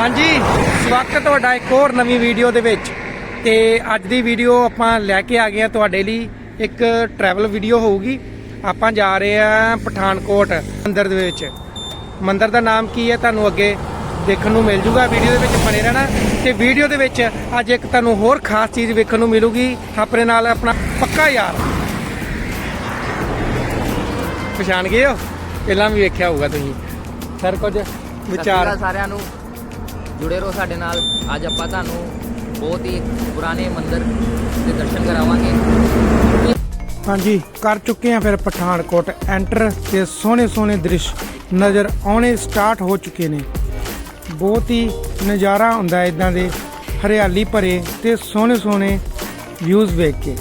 ਹਾਂਜੀ ਸਵਾਗਤ ਹੈ ਤੁਹਾਡਾ ਇੱਕ ਹੋਰ ਨਵੀਂ ਵੀਡੀਓ ਦੇ ਵਿੱਚ। ਤੇ ਅੱਜ ਦੀ ਵੀਡੀਓ ਆਪਾਂ ਲੈ ਕੇ ਆ ਗਏ ਆ ਤੁਹਾਡੇ ਲਈ ਇੱਕ ਟਰੈਵਲ ਵੀਡੀਓ ਹੋਊਗੀ। ਆਪਾਂ ਜਾ ਰਹੇ ਆ ਪਠਾਨਕੋਟ ਮੰਦਿਰ ਦੇ ਵਿੱਚ। ਮੰਦਿਰ ਦਾ ਨਾਮ ਕੀ ਹੈ ਤੁਹਾਨੂੰ ਅੱਗੇ ਦੇਖਣ ਨੂੰ ਮਿਲ ਜੂਗਾ ਵੀਡੀਓ ਦੇ ਵਿੱਚ ਬਣੇ ਰਹਿਣਾ। ਤੇ ਵੀਡੀਓ ਦੇ ਵਿੱਚ ਅੱਜ ਇੱਕ ਤੁਹਾਨੂੰ ਹੋਰ ਖਾਸ ਚੀਜ਼ ਵੇਖਣ ਨੂੰ ਮਿਲੂਗੀ। ਆਪਣੇ ਨਾਲ ਆਪਣਾ ਪੱਕਾ ਯਾਰ। ਪਛਾਣ ਗਏ ਹੋ? ਪਹਿਲਾਂ ਵੀ ਵੇਖਿਆ ਹੋਊਗਾ ਤੁਸੀਂ। ਸਰ ਕੁਝ ਵਿਚਾਰ ਸਾਰਿਆਂ ਨੂੰ। ਜੁੜੇ ਰਹੋ ਸਾਡੇ ਨਾਲ। ਅੱਜ ਆਪਾਂ ਤੁਹਾਨੂੰ ਬਹੁਤ ਹੀ ਪੁਰਾਣੇ ਮੰਦਿਰ ਦੇ ਦਰਸ਼ਨ ਕਰਾਵਾਂਗੇ। ਹਾਂਜੀ, ਕਰ ਚੁੱਕੇ ਆ ਫਿਰ ਪਠਾਨਕੋਟ। ਐਂਟਰ ਤੇ ਸੋਹਣੇ ਸੋਹਣੇ ਦ੍ਰਿਸ਼ ਨਜ਼ਰ ਆਉਣੇ ਸਟਾਰਟ ਹੋ ਚੁੱਕੇ ਨੇ। ਬਹੁਤ ਹੀ ਨਜ਼ਾਰਾ ਹੁੰਦਾ ਇਦਾਂ ਦੇ ਹਰਿਆਲੀ ਭਰੇ ਤੇ ਸੋਹਣੇ ਸੋਹਣੇ ਵਿਊਜ਼ ਵੇਖ ਕੇ।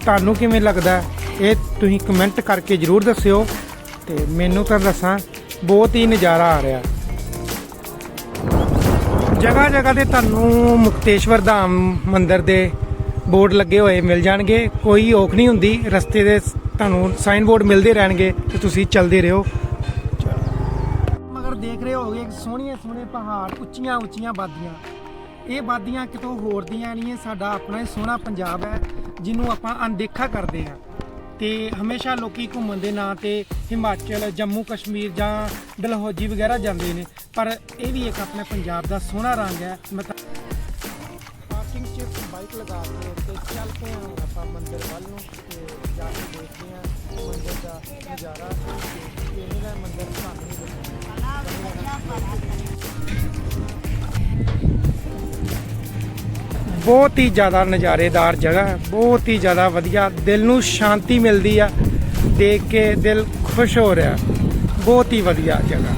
ਤੁਹਾਨੂੰ ਕਿਵੇਂ ਲੱਗਦਾ ਇਹ ਤੁਸੀਂ ਕਮੈਂਟ ਕਰਕੇ ਜਰੂਰ ਦੱਸਿਓ। ਤੇ ਮੈਨੂੰ ਤਾਂ ਦੱਸਾਂ, ਬਹੁਤ ਹੀ ਨਜ਼ਾਰਾ ਆ ਰਿਹਾ। ਜਗ੍ਹਾ ਜਗ੍ਹਾ ਤੇ ਤੁਹਾਨੂੰ ਮੁਕਤੇਸ਼ਵਰ ਧਾਮ ਮੰਦਿਰ ਦੇ ਬੋਰਡ ਲੱਗੇ ਹੋਏ ਮਿਲ ਜਾਣਗੇ। ਕੋਈ ਔਖ ਨਹੀਂ ਹੁੰਦੀ। ਰਸਤੇ ਦੇ ਤੁਹਾਨੂੰ ਸਾਈਨ ਬੋਰਡ ਮਿਲਦੇ ਰਹਿਣਗੇ ਤੇ ਤੁਸੀਂ ਚੱਲਦੇ ਰਹੋ। ਮਗਰ ਦੇਖ ਰਹੇ ਹੋਗੇ ਸੋਹਣੀਆਂ, ਸੋਹਣੇ ਪਹਾੜ, ਉੱਚੀਆਂ ਉੱਚੀਆਂ ਬਾਦੀਆਂ। ਇਹ ਬਾਦੀਆਂ ਕਿਤੋਂ ਹੋਰ ਦੀਆਂ ਨਹੀਂ ਹੈ ਸਾਡਾ ਆਪਣਾ ਹੀ ਸੋਹਣਾ ਪੰਜਾਬ ਹੈ, ਜਿਹਨੂੰ ਆਪਾਂ ਅਣਦੇਖਾ ਕਰਦੇ ਹਾਂ। ਤੇ ਹਮੇਸ਼ਾ ਲੋਕੀ ਘੁੰਮਣ ਦੇ ਨਾਂ ਤੇ ਹਿਮਾਚਲ, ਜੰਮੂ, ਕਸ਼ਮੀਰ ਜਾਂ ਡਲਹੌਜੀ ਵਗੈਰਾ ਜਾਂਦੇ ਨੇ। ਪਰ ਇਹ ਵੀ ਇੱਕ ਆਪਣੇ ਪੰਜਾਬ ਦਾ ਸੋਹਣਾ ਰੰਗ ਹੈ। ਮੈਂ ਪਾਰਕਿੰਗ 'ਚ ਬਾਈਕ ਲਗਾ ਕੇ ਤੇ ਚੱਲ ਪਏ ਹਾਂ। ਆਪਾਂ ਮੰਦਿਰ ਵੱਲ ਨੂੰ ਤੇ ਜਾ ਕੇ ਦੇਖਦੇ ਹਾਂ। ਮੰਦਿਰ ਦਾ ਨਜ਼ਾਰਾ ਤੇ ਕਿਵੇਂ ਦਾ ਮੰਦਿਰ ਸਾਨੂੰ ਬਹੁਤ ਹੀ ਜ਼ਿਆਦਾ ਨਜ਼ਾਰੇਦਾਰ ਜਗ੍ਹਾ ਬਹੁਤ ਹੀ ਜ਼ਿਆਦਾ ਵਧੀਆ। ਦਿਲ ਨੂੰ ਸ਼ਾਂਤੀ ਮਿਲਦੀ ਆ, ਦੇਖ ਕੇ ਦਿਲ ਖੁਸ਼ ਹੋ ਰਿਹਾ ਬਹੁਤ ਹੀ ਵਧੀਆ ਜਗ੍ਹਾ।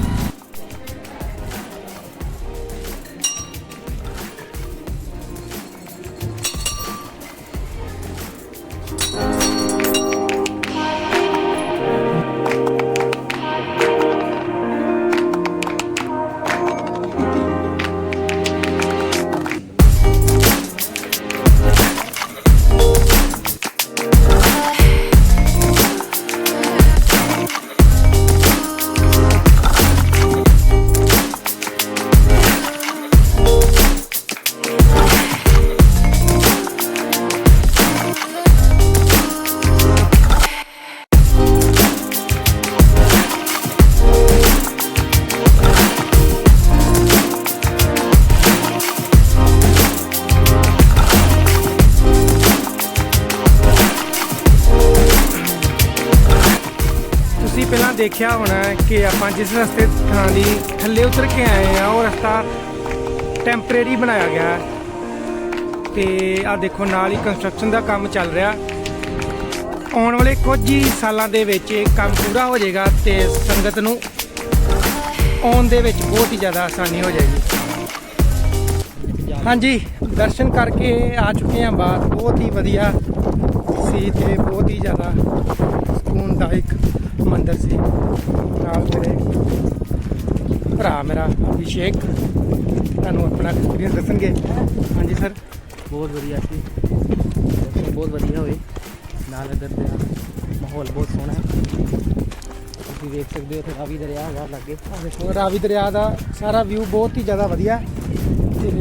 ਦੇਖਿਆ ਹੋਣਾ ਕਿ ਆਪਾਂ ਜਿਸ ਰਸਤੇ ਥਾਂ ਦੀ ਥੱਲੇ ਉਤਰ ਕੇ ਆਏ ਆ ਉਹ ਰਸਤਾ ਟੈਂਪਰੇਰੀ ਬਣਾਇਆ ਗਿਆ ਹੈ। ਤੇ ਆ ਦੇਖੋ, ਨਾਲ ਹੀ ਕੰਸਟਰਕਸ਼ਨ ਦਾ ਕੰਮ ਚੱਲ ਰਿਹਾ। ਆਉਣ ਵਾਲੇ ਕੁਝ ਹੀ ਸਾਲਾਂ ਦੇ ਵਿੱਚ ਇਹ ਕੰਮ ਪੂਰਾ ਹੋ ਜਾਏਗਾ ਤੇ ਸੰਗਤ ਨੂੰ ਆਉਣ ਦੇ ਵਿੱਚ ਬਹੁਤ ਹੀ ਜ਼ਿਆਦਾ ਆਸਾਨੀ ਹੋ ਜਾਏਗੀ। ਹਾਂਜੀ, ਦਰਸ਼ਨ ਕਰਕੇ ਆ ਚੁੱਕੇ ਹਾਂ ਬਾਅਦ ਬਹੁਤ ਹੀ ਵਧੀਆ ਸੀ ਤੇ ਬਹੁਤ ਹੀ ਜ਼ਿਆਦਾ ਸਕੂਨਦਾਇਕ ਮੰਦਿਰ ਸੀ। ਨਾਲ ਮੇਰੇ ਭਰਾ ਮੇਰਾ ਅਭਿਸ਼ੇਕ ਤੁਹਾਨੂੰ ਆਪਣਾ ਐਕਸਪੀਰੀਅੰਸ ਦੱਸਣਗੇ। ਹਾਂਜੀ ਸਰ ਬਹੁਤ ਵਧੀਆ ਸੀ ਦਰਸ਼ਨ ਬਹੁਤ ਵਧੀਆ ਹੋਏ। ਨਾਲ ਇੱਧਰ ਦਾ ਮਾਹੌਲ ਬਹੁਤ ਸੋਹਣਾ ਹੈ। ਤੁਸੀਂ ਵੇਖ ਸਕਦੇ ਹੋ ਇੱਥੇ ਰਾਵੀ ਦਰਿਆ ਹੈਗਾ ਲਾਗੇ। ਦੇਖੋ ਰਾਵੀ ਦਰਿਆ ਦਾ ਸਾਰਾ ਵਿਊ ਬਹੁਤ ਹੀ ਜ਼ਿਆਦਾ ਵਧੀਆ। ਹੈ। ਤੇ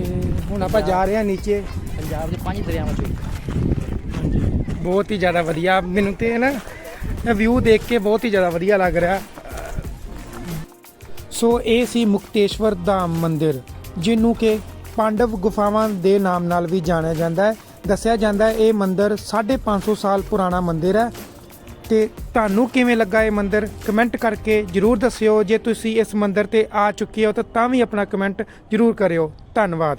ਹੁਣ ਆਪਾਂ ਜਾ ਰਹੇ ਹਾਂ ਨੀਚੇ। ਪੰਜਾਬ ਦੇ ਪੰਜ ਦਰਿਆਵਾਂ ਚੋਂ ਇੱਕ। ਬਹੁਤ ਹੀ ਜ਼ਿਆਦਾ ਵਧੀਆ। ਮੈਨੂੰ ਤੇ ਨਾ ਵਿਊ ਦੇਖ ਕੇ ਬਹੁਤ ਹੀ ਜ਼ਿਆਦਾ ਵਧੀਆ ਲੱਗ ਰਿਹਾ। ਸੋ ਇਹ ਸੀ ਮੁਕਤੇਸ਼ਵਰ ਧਾਮ ਮੰਦਿਰ, ਜਿਹਨੂੰ ਕਿ ਪਾਂਡਵ ਗੁਫਾਵਾਂ ਦੇ ਨਾਮ ਨਾਲ ਵੀ ਜਾਣਿਆ ਜਾਂਦਾ ਹੈ। ਦੱਸਿਆ ਜਾਂਦਾ ਹੈ, ਇਹ ਮੰਦਿਰ 550 ਸਾਲ ਪੁਰਾਣਾ ਮੰਦਿਰ ਹੈ। ਤੇ ਤੁਹਾਨੂੰ ਕਿਵੇਂ ਲੱਗਾ ਇਹ ਮੰਦਿਰ? ਕਮੈਂਟ ਕਰਕੇ ਜਰੂਰ ਦੱਸਿਓ। ਜੇ ਤੁਸੀਂ ਇਸ ਮੰਦਿਰ ਤੇ ਆ ਚੁੱਕੇ ਹੋ, ਤਾਂ ਤਾਂ ਵੀ ਆਪਣਾ ਕਮੈਂਟ ਜਰੂਰ ਕਰਿਓ। ਧੰਨਵਾਦ।